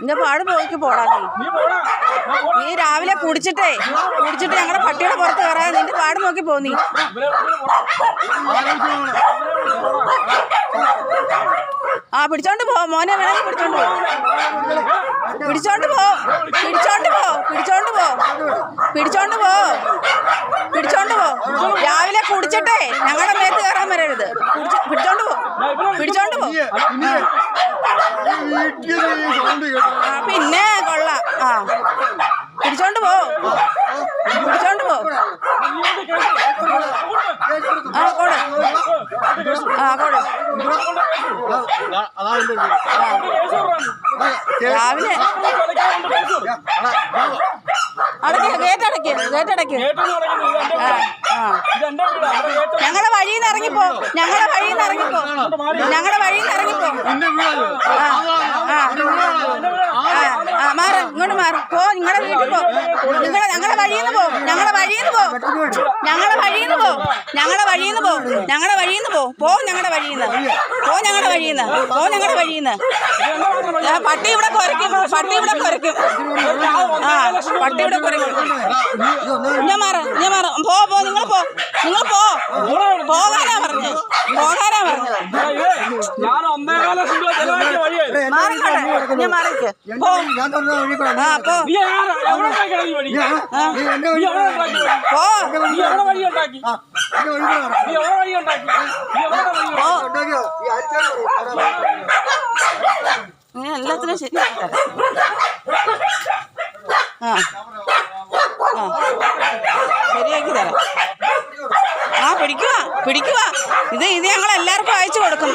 എന്റെ പാട് പോയിക്ക് പോടാ നീ. നീ രാവിലെ കുടിച്ചിട്ടേ കുടിച്ചിട്ട് ഞങ്ങളെ പട്ടിയുടെ പുറത്ത് കയറാതെ നിന്റെ പാട് നോക്കി പോന്നി ആ പിടിച്ചോണ്ട് പോ മോനെ വേണമെങ്കിൽ പിടിച്ചോണ്ട് പോ. പിടിച്ചോണ്ട് പോ പിടിച്ചോണ്ട് പോ പിടിച്ചോണ്ട് പോ പിടിച്ചോണ്ട് പോ. പിടിച്ചോണ്ട് പോ. ആ പിന്നെ കൊള്ളാം. ആ. പിടിച്ചോണ്ട് പോ. പിടിച്ചോണ്ട് പോ. ആ കോട് ആ കോട് രാവിലെ അടയ്ക്ക് ഗേറ്റ് അടയ്ക്ക് ഗേറ്റ് കേട്ടോ ഞങ്ങളുടെ വഴിയിൽ നിന്ന് ഇറങ്ങിപ്പോ ഞങ്ങളുടെ വഴിയിൽ നിന്ന് ഇറങ്ങിപ്പോ ഞങ്ങളുടെ വഴിയിൽ നിന്ന് ഇറങ്ങിപ്പോ മാറ് ഇങ്ങോട്ട് മാറ് പോ നിങ്ങളുടെ വീട്ടിൽ പോ നിങ്ങളുടെ ഞങ്ങളുടെ വഴിയിൽ നിന്ന് പോ ഞങ്ങളുടെ വഴിയിൽ നിന്ന് പോ ഞങ്ങളുടെ വഴിയിൽ നിന്ന് പോ ഞങ്ങളുടെ വഴിയിൽ നിന്ന് പോ ഞങ്ങളുടെ വഴിയിൽ നിന്ന് പോ പോ ഞങ്ങളുടെ വഴിയിൽ നിന്ന് പോ ഞങ്ങളുടെ വഴിയിൽ നിന്ന് പോ ഞങ്ങളുടെ വഴിയിൽ നിന്ന് പട്ടി ഇവിടെ കുരയ്ക്കും. പട്ടി ഇവിടെ കുരയ്ക്കും. ആ പട്ടി ഇവിടെ കുരയ്ക്കും. ഞാൻ മാറ ഞാൻ മാറ. പോ പോ നിങ്ങൾ പോ. നിങ്ങൾ പോ. പോകാനാ പറഞ്ഞത് പോകാനാ പറഞ്ഞത് ഞാൻ മാറിക്ക്. പോ. ആ പോ? പോ. നീ എവിടെ വഴി ഉണ്ടാക്കി. നീ എവിടെ വഴി ഉണ്ടാക്കി. നീ എവിടെ വഴി പോ ഉണ്ടാക്കി? ഇങ്ങനെ എല്ലാത്തിനും ശരിയാക്കി തരാം ആ. ആ. ശരിയാക്കി തരാം. ആ പിടിക്കുക പിടിക്കുക ഇത് ഇത് ഞങ്ങൾ എല്ലാവർക്കും അയച്ചു കൊടുക്കും.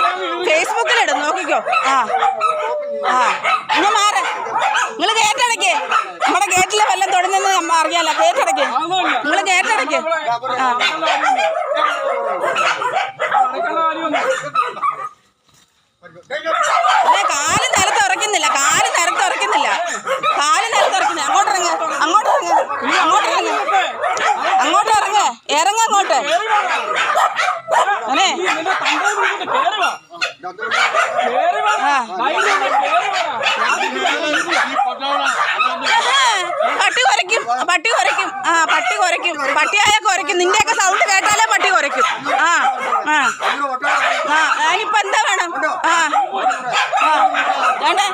ഫേസ്ബുക്കിലിടും നോക്കിക്കോ. ആ. ആ. ഇന്ന് മാറ്. നിങ്ങൾ ഗേറ്റടയ്ക്ക് നമ്മുടെ ഗേറ്റിൽ വല്ലതും തുടങ്ങുന്നത് നമ്മ അറിയാലോ. അതൊന്നുമില്ല. നിങ്ങൾ ഗേറ്റടയ്ക്ക് ആ. കാര്യമൊന്നും കാൽ നിലത്ത് ഉറക്കുന്നില്ല കാൽ നിലത്ത് ഉറക്കുന്നില്ല കാൽ നിലത്ത് ഉറക്കുന്നില്ല അങ്ങോട്ട് ഇറങ്ങ. അങ്ങോട്ട് ഇറങ്ങ. അങ്ങോട്ട് ഇറങ്ങ. അങ്ങോട്ട് ഇറങ്ങ. ഇറങ്ങ അങ്ങോട്ട്. നിൽക്കില്ല. പട്ടി കുറയ്ക്കും. പട്ടി കുറയ്ക്കും. ആ പട്ടി കുറയ്ക്കും. പട്ടിയായ കുറയ്ക്കും. നിന്റെയൊക്കെ സൗണ്ട് കേട്ടാലേ പട്ടി കുരയ്ക്കും ആ ആ ആ അതിനിപ്പോ എന്താ വേണം ആ ആ വേണ്ടേ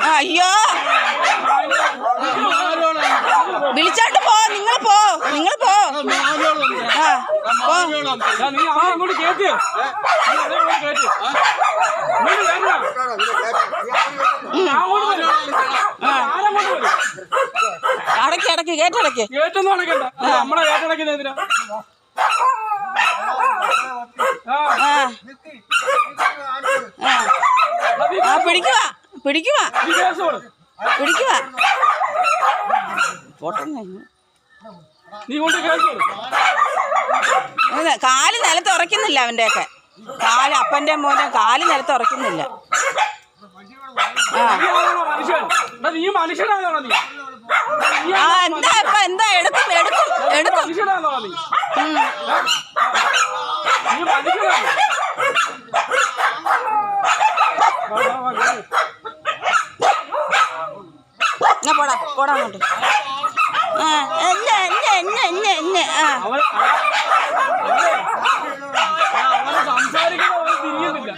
ആ, അയ്യോ വിളിച്ചോണ്ട് പോ നിങ്ങൾ പോ നിങ്ങൾ പോ ആ പോ ഞാൻ നീ അവനെ അങ്ങോട്ട് കേറ്റ്. നീ അവനെ അങ്ങോട്ട് കേറ്റ്. ഇങ്ങോട്ട് കേറ്റടാ. ഞാൻ അങ്ങോട്ട് വരും. ഞാനങ്ങോട്ട് വരും. അടക്കി അടക്കി കേട്ടടക്കി കേറ്റൊന്നും അടക്കണ്ട. നമ്മളെ കേറ്റടക്കുന്നത് എന്തിനാ? നീ ആ. പിടിക്കുക നീ ഫോട്ടോ നീ കൊണ്ട് കേസ് കാൽ നിലത്ത് ഉറക്കുന്നില്ല അവന്റെയൊക്കെ കാൽ അപ്പന്റെ മോനെ കാൽ നിലത്ത് ഉറക്കുന്നില്ല നീ മനുഷ്യനാണോ നീ? ആ എന്താ ഇപ്പൊ എടുക്കും എടുക്കും എടുക്കും. എന്നാ പോടാ പോടാ അങ്ങോട്ട്. അവനെ സംസാരിക്കുന്ന തിരിയുന്നില്ല.